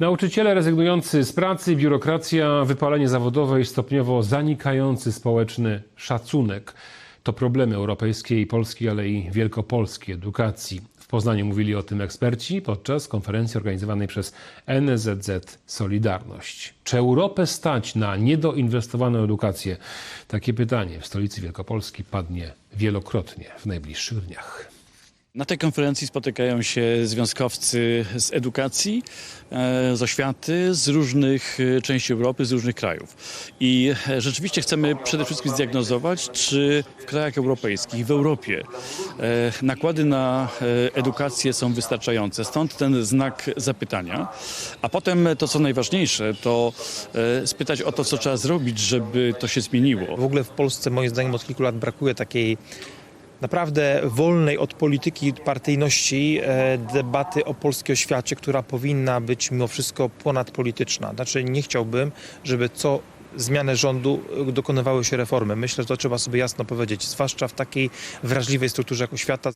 Nauczyciele rezygnujący z pracy, biurokracja, wypalenie zawodowe i stopniowo zanikający społeczny szacunek. To problemy europejskiej, polskiej, ale i wielkopolskiej edukacji. W Poznaniu mówili o tym eksperci podczas konferencji organizowanej przez NZZ Solidarność. Czy Europę stać na niedoinwestowaną edukację? Takie pytanie w stolicy Wielkopolski padnie wielokrotnie w najbliższych dniach. Na tej konferencji spotykają się związkowcy z edukacji, e, z oświaty, z różnych e, części Europy, z różnych krajów. I e, rzeczywiście chcemy przede wszystkim zdiagnozować, czy w krajach europejskich, w Europie nakłady na edukację są wystarczające. Stąd ten znak zapytania. A potem to, co najważniejsze, to spytać o to, co trzeba zrobić, żeby to się zmieniło. W ogóle w Polsce moim zdaniem od kilku lat brakuje takiej naprawdę wolnej od polityki partyjności e, debaty o polskiej oświacie, która powinna być mimo wszystko ponadpolityczna. Znaczy nie chciałbym, żeby co zmianę rządu dokonywały się reformy. Myślę, że to trzeba sobie jasno powiedzieć, zwłaszcza w takiej wrażliwej strukturze jak oświata.